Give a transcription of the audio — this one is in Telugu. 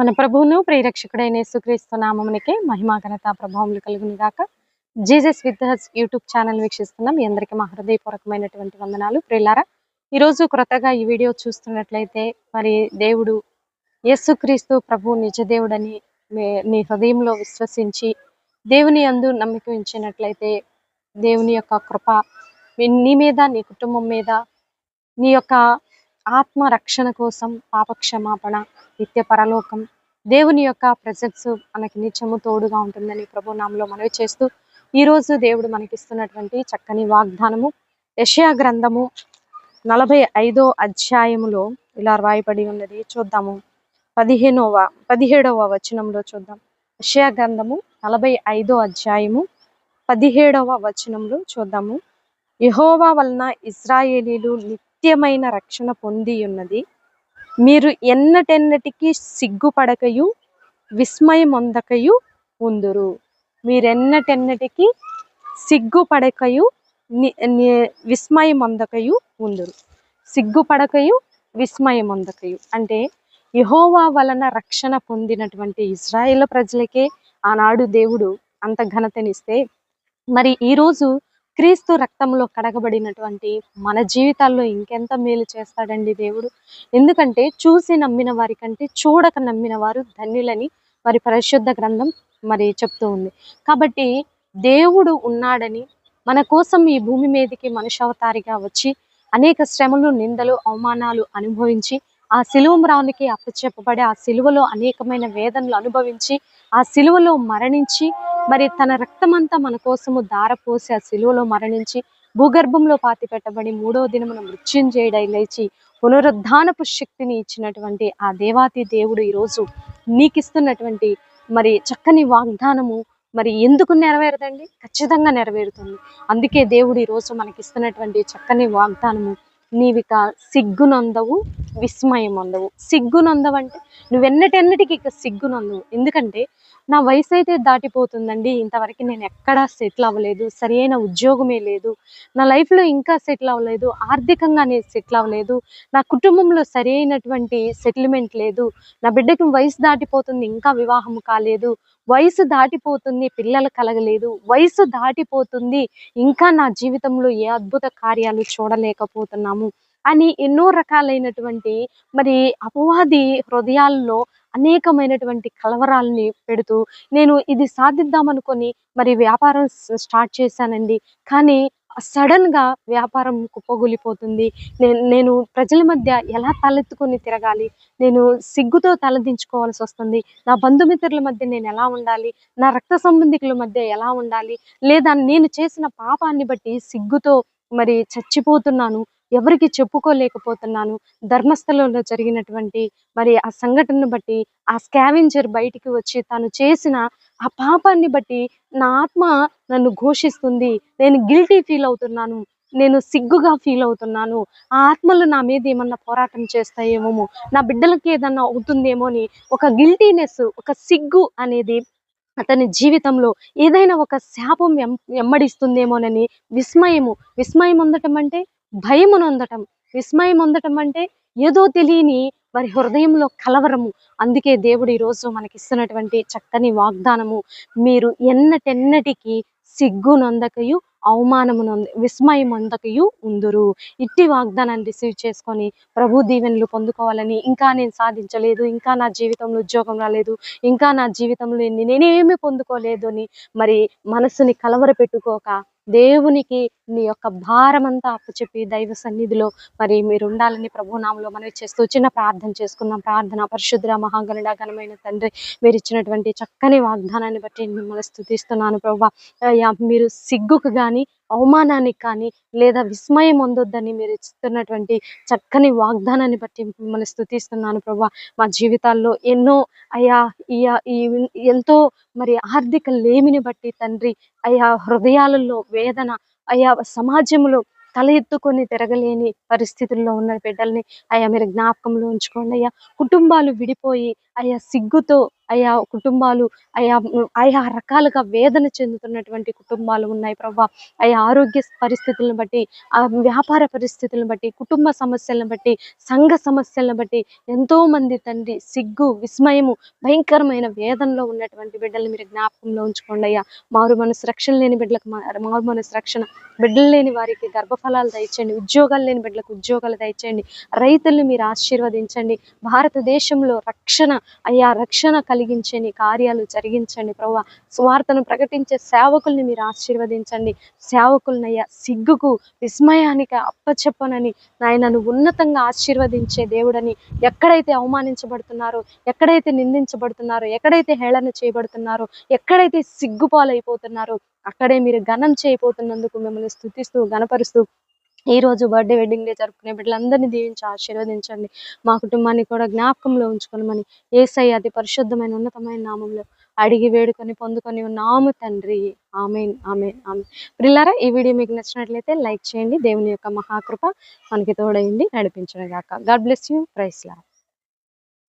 మన ప్రభువును ప్రియరక్షకుడైన యేసుక్రీస్తు నామమునికే మహిమా ఘనత ప్రభావములు కలుగుని గాక. Jesus with us YouTube channel వీక్షిస్తున్నాం. మీ అందరికీ మా హృదయపూర్వకమైనటువంటి వందనాలు. ప్రియులారా ఈరోజు క్రొత్తగా ఈ వీడియో చూస్తున్నట్లయితే మరి దేవుడు యేసుక్రీస్తు ప్రభు నిజ దేవుడని మీ- నీ హృదయంలో విశ్వసించి దేవుని అందు నమ్మిక ఉంచినట్లయితే దేవుని యొక్క కృప నీ మీద నీ కుటుంబం మీద నీ యొక్క ఆత్మ రక్షణ కోసం పాప క్షమాపణ నిత్య పరలోకం దేవుని యొక్క ప్రజెన్స్ మనకి నిత్యము తోడుగా ఉంటుందని ప్రభు నామలో మనవి చేస్తూ ఈ రోజు దేవుడు మనకిస్తున్నటువంటి చక్కని వాగ్దానము. యషయా గ్రంథము నలభై ఐదో అధ్యాయములో ఇలా రాయబడి ఉన్నది. చూద్దాము. పదిహేనవ పదిహేడవ వచనంలో చూద్దాం. యషయా గ్రంథము నలభై ఐదో అధ్యాయము పదిహేడవ వచనంలో చూద్దాము. యహోవా వలన ఇజ్రాయేలీలు నిత్యమైన రక్షణ పొంది ఉన్నది మీరు ఎన్నటెన్నటికి సిగ్గుపడకయు విస్మయమొందకయు ఉందురు. మీరెన్నటెన్నటికి సిగ్గుపడకయు విస్మయమొందకయు ఉందురు. సిగ్గుపడకయు విస్మయమొందకయు. అంటే యహోవా వలన రక్షణ పొందినటువంటి ఇజ్రాయేల్ ప్రజలకే ఆనాడు దేవుడు అంత ఘనతనిస్తే మరి ఈరోజు క్రీస్తు రక్తంలో కడగబడినటువంటి మన జీవితాల్లో ఇంకెంత మేలు చేస్తాడండి దేవుడు? ఎందుకంటే చూసి నమ్మిన వారి కంటే చూడక నమ్మిన వారు ధన్యులని మరి పరిశుద్ధ గ్రంథం మరి చెప్తూ ఉంది. కాబట్టి దేవుడు ఉన్నాడని మన కోసం ఈ భూమి మీదకి మనుషవతారిగా వచ్చి అనేక శ్రమలు నిందలు అవమానాలు అనుభవించి ఆ సిలువమ్రావునికి అప్పచెప్పబడి ఆ సిలువలో అనేకమైన వేదనలు అనుభవించి ఆ సిలువలో మరణించి మరి తన రక్తమంతా మన కోసము దారపోసి ఆ శిలువలో మరణించి భూగర్భంలో పాతి పెట్టబడి మూడో దినమున మృత్యుంజయుడై లేచి పునరుద్ధానపు శక్తిని ఇచ్చినటువంటి ఆ దేవాతి దేవుడు ఈరోజు నీకిస్తున్నటువంటి మరి చక్కని వాగ్దానము మరి ఎందుకు నెరవేరదండి? ఖచ్చితంగా నెరవేరుతుంది. అందుకే దేవుడు ఈరోజు మనకిస్తున్నటువంటి చక్కని వాగ్దానము నీవిక సిగ్గునందవు విస్మయం అందవు సిగ్గునందవు అంటే నువ్వెన్నటెన్నటికి ఇక సిగ్గునందవు. ఎందుకంటే నా వయసు అయితే దాటిపోతుందండి. ఇంతవరకు నేను ఎక్కడా సెటిల్ అవ్వలేదు. సరైన ఉద్యోగమే లేదు. నా లైఫ్లో ఇంకా సెటిల్ అవ్వలేదు. ఆర్థికంగా నేను సెటిల్ అవ్వలేదు. నా కుటుంబంలో సరైనటువంటి సెటిల్మెంట్ లేదు. నా బిడ్డకి వయసు దాటిపోతుంది ఇంకా వివాహం కాలేదు. వయసు దాటిపోతుంది పిల్లలు కలగలేదు. వయసు దాటిపోతుంది ఇంకా నా జీవితంలో ఏ అద్భుత కార్యాలు చూడలేకపోతున్నాము అని ఎన్నో రకాలైనటువంటి మరి అపవాది హృదయాల్లో అనేకమైనటువంటి కలవరాలని పెడుతూ నేను ఇది సాధిద్దామనుకొని మరి వ్యాపారం స్టార్ట్ చేశానండి. కానీ సడన్గా వ్యాపారం కుప్పగూలిపోతుంది. నేను నేను ప్రజల మధ్య ఎలా తలెత్తుకొని తిరగాలి? నేను సిగ్గుతో తలదించుకోవాల్సి వస్తుంది. నా బంధుమిత్రుల మధ్య నేను ఎలా ఉండాలి? నా రక్త సంబంధికుల మధ్య ఎలా ఉండాలి? లేదా నేను చేసిన పాపాన్ని బట్టి సిగ్గుతో మరి చచ్చిపోతున్నాను. ఎవరికి చెప్పుకోలేకపోతున్నాను. ధర్మస్థలంలో జరిగినటువంటి మరి ఆ సంఘటనను బట్టి ఆ స్కావెంజర్ బయటికి వచ్చి తను చేసిన ఆ పాపాన్ని బట్టి నా ఆత్మ నన్ను ఘోషిస్తుంది. నేను గిల్టీ ఫీల్ అవుతున్నాను. నేను సిగ్గుగా ఫీల్ అవుతున్నాను. ఆ ఆత్మలు నా మీద ఏమన్నా పోరాటం చేస్తాయేమో? నా బిడ్డలకి ఏదన్నా అవుతుందేమో అని ఒక గిల్టీనెస్ ఒక సిగ్గు అనేది అతని జీవితంలో ఏదైనా ఒక శాపం ఎం వెంబడిస్తుందేమోనని విస్మయము. విస్మయం ఉండటం అంటే భయమును నొందటం విస్మయం ఉండటం అంటే ఏదో తెలియని వారి హృదయంలో కలవరము. అందుకే దేవుడు ఈరోజు మనకి ఇస్తున్నటువంటి చక్కని వాగ్దానము మీరు ఎన్నటెన్నటికి సిగ్గునందకయు అవమానము నొంద విస్మయం అందకయు ఉందురు. ఇట్టి వాగ్దానాన్ని రిసీవ్ చేసుకొని ప్రభు దీవెనలు పొందుకోవాలని ఇంకా నేను సాధించలేదు ఇంకా నా జీవితంలో ఉద్యోగం రాలేదు ఇంకా నా జీవితంలో నేను- నేనేమి పొందుకోలేదు అని మరి మనసుని కలవర పెట్టుకోక దేవునికి నీ యొక్క భారమంతా అప్పచెప్పి దైవ సన్నిధిలో మరి మీరు ఉండాలని ప్రభు నామలో మనవి చేస్తూ చిన్న ప్రార్థన చేసుకుందాం. ప్రార్థన పరిశుద్ర మహాగణుడ ఘనమైన తండ్రి మీరు ఇచ్చినటువంటి చక్కని వాగ్దానాన్ని బట్టి మిమ్మల్ని స్థుతిస్తున్నాను ప్రభా. మీరు సిగ్గుకు కానీ అవమానానికి కానీ లేదా విస్మయం అందొద్దని మీరు ఇస్తున్నటువంటి చక్కని వాగ్దానాన్ని బట్టి మిమ్మల్ని స్థుతిస్తున్నాను ప్రభు. మా జీవితాల్లో ఎన్నో అయ్యా ఈ ఈ ఎంతో మరి ఆర్థిక లేమిని బట్టి తండ్రి అయ్యా హృదయాలలో వేదన అయ్యా సమాజంలో తల ఎత్తుకొని తిరగలేని పరిస్థితుల్లో ఉన్న బిడ్డల్ని అయ్యా మీరు జ్ఞాపకంలో ఉంచుకోండి అయ్యా. కుటుంబాలు విడిపోయి అయ్యా సిగ్గుతో అయా కుటుంబాలు అయా ఆయా రకాలుగా వేదన చెందుతున్నటువంటి కుటుంబాలు ఉన్నాయి ప్రభా ఆయా ఆరోగ్య పరిస్థితులను బట్టి ఆ వ్యాపార పరిస్థితులను బట్టి కుటుంబ సమస్యలను బట్టి సంఘ సమస్యలను బట్టి ఎంతో మంది తండ్రి సిగ్గు విస్మయము భయంకరమైన వేదనలో ఉన్నటువంటి బిడ్డలు మీరు జ్ఞాపకంలో ఉంచుకోండి అయ్యా. మారు మనసు రక్షణ లేని బిడ్డలకు మారు మనసు రక్షణ బిడ్డలు లేని వారికి గర్భఫలాలు దయచేయండి ఉద్యోగాలు లేని బిడ్డలకు ఉద్యోగాలు దయచేయండి రైతుల్ని మీరు ఆశీర్వదించండి భారతదేశంలో రక్షణ అయ్యా రక్షణ కలిగించని కార్యాలు జరిగించండి ప్రభా స్వార్థను ప్రకటించే సేవకుల్ని మీరు ఆశీర్వదించండి. సేవకుల్ని అయ్యా సిగ్గుకు విస్మయానికి అప్పచెప్పనని నాయన నువ్వు ఉన్నతంగా ఆశీర్వదించే దేవుడని ఎక్కడైతే అవమానించబడుతున్నారో ఎక్కడైతే నిందించబడుతున్నారో ఎక్కడైతే హేళన చేయబడుతున్నారో ఎక్కడైతే సిగ్గుపాలైపోతున్నారో అక్కడే మీరు ఘనం చేయబోతున్నందుకు మిమ్మల్ని స్థుతిస్తూ గణపరుస్తూ ఈ రోజు బర్త్డే వెడ్డింగ్ డే జరుపుకునే బిడ్డలందరినీ దీవించి ఆశీర్వదించండి. మా కుటుంబాన్ని కూడా జ్ఞాపకంలో ఉంచుకోనమని ఏసై అతి పరిశుద్ధమైన ఉన్నతమైన నామంలో అడిగి వేడుకొని పొందుకొని ఉన్నాము తండ్రి. Amen amen amen. ప్రిల్లారా ఈ వీడియో మీకు నచ్చినట్లయితే లైక్ చేయండి. దేవుని యొక్క మహాకృప మనకి తోడైంది నడిపించడం గాక గాడ్ బ్లెస్ యూ ప్రైస్